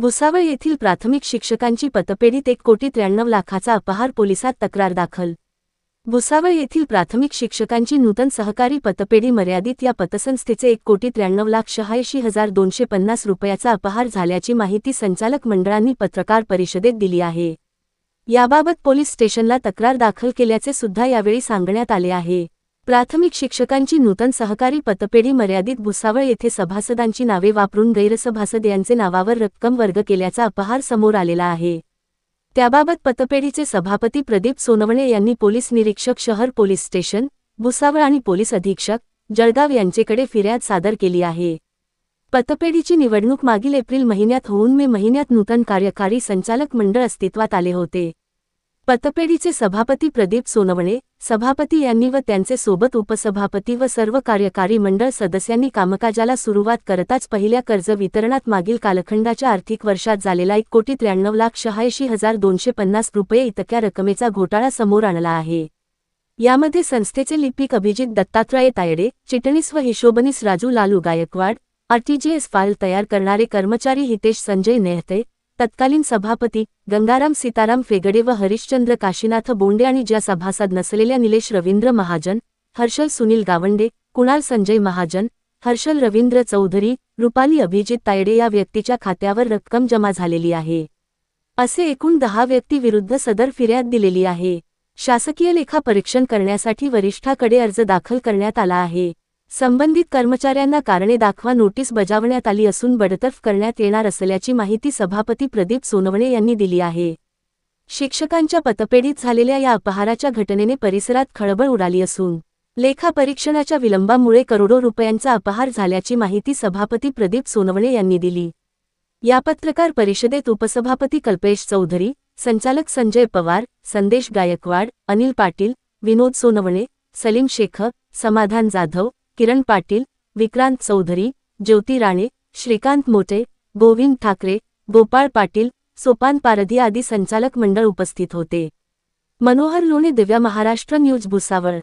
भुसावळ येथील प्राथमिक शिक्षकांची पतपेढीत एक कोटी त्र्याण्णव लाखाचा अपहार पोलिसात तक्रार दाखल. भुसावळ येथील प्राथमिक शिक्षकांची नूतन सहकारी पतपेढी मर्यादित या पतसंस्थेचे एक कोटी त्र्याण्णव लाख शहाऐंशी हजार दोनशे पन्नास रुपयाचा अपहार झाल्याची माहिती संचालक मंडळांनी पत्रकार परिषदेत दिली आहे. याबाबत पोलीस स्टेशनला तक्रार दाखल केल्याचे सुद्धा यावेळी सांगण्यात आले आहे. प्राथमिक शिक्षकांची नूतन सहकारी पतपेढी मर्यादित भुसावळ येथे सभासदांची नावे वापरून गैरसभासद यांचे नावावर रक्कम वर्ग केल्याचा अपहार समोर आलेला आहे. त्याबाबत पतपेढीचे सभापती प्रदीप सोनवणे यांनी पोलीस निरीक्षक शहर पोलीस स्टेशन भुसावळ आणि पोलीस अधीक्षक जळगाव यांचेकडे फिर्याद सादर केली आहे. पतपेढीची निवडणूक मागील एप्रिल महिन्यात होऊन मे महिन्यात नूतन कार्यकारी संचालक मंडळ अस्तित्वात आले होते. पतपेढीचे सभापती प्रदीप सोनवणे सभापती यांनी व त्यांचे सोबत उपसभापती व सर्व कार्यकारी मंडळ सदस्यांनी कामकाजाला सुरुवात करताच पहिल्या कर्ज वितरणात मागील कालखंडाच्या आर्थिक वर्षात झालेला एक कोटी त्र्याण्णव लाख शहाऐंशी हजार दोनशे पन्नास रुपये इतक्या रकमेचा घोटाळा समोर आणला आहे. यामध्ये संस्थेचे लिपिक अभिजित दत्तात्रय तायडे चिटणीस व हिशोबनीस राजू लालू गायकवाड आरटीजीएस फाईल तयार करणारे कर्मचारी हितेश संजय नेहते तत्कालीन सभापती गंगाराम सीताराम फेगडे व हरिश्चंद्र काशीनाथ बोंडे आणि ज्या सभासद नसलेल्या निलेश रवींद्र महाजन हर्षल सुनील गावंडे कुणाल संजय महाजन हर्षल रवींद्र चौधरी रुपाली अभिजित तायडे या व्यक्तीच्या खात्यावर रक्कम जमा झालेली आहे. असे एकूण दहा व्यक्ती विरुद्ध सदर फिर्याद दिलेली आहे. शासकीय लेखा परीक्षण करण्यासाठी वरिष्ठाकडे अर्ज दाखल करण्यात आला आहे. संबंधित कर्मचाऱ्यांना कारणे दाखवा नोटीस बजावण्यात आली असून बडतर्फ करण्यात येणार असल्याची माहिती सभापती प्रदीप सोनवणे यांनी दिली आहे. शिक्षकांच्या पतपेढीत झालेल्या या अपहाराच्या घटनेने परिसरात खळबळ उडाली असून लेखा परीक्षणाच्या विलंबामुळे करोडो रुपयांचा अपहार झाल्याची माहिती सभापती प्रदीप सोनवणे यांनी दिली. या पत्रकार परिषदेत उपसभापती कल्पेश चौधरी संचालक संजय पवार संदेश गायकवाड अनिल पाटील विनोद सोनवणे सलीम शेख समाधान जाधव किरण पाटील विक्रांत चौधरी ज्योती राणे श्रीकांत मोटे गोविंद ठाकरे गोपाळ पाटील सोपान पारधी आदी संचालक मंडळ उपस्थित होते. मनोहर लोणे दिव्या महाराष्ट्र न्यूज भुसावळ.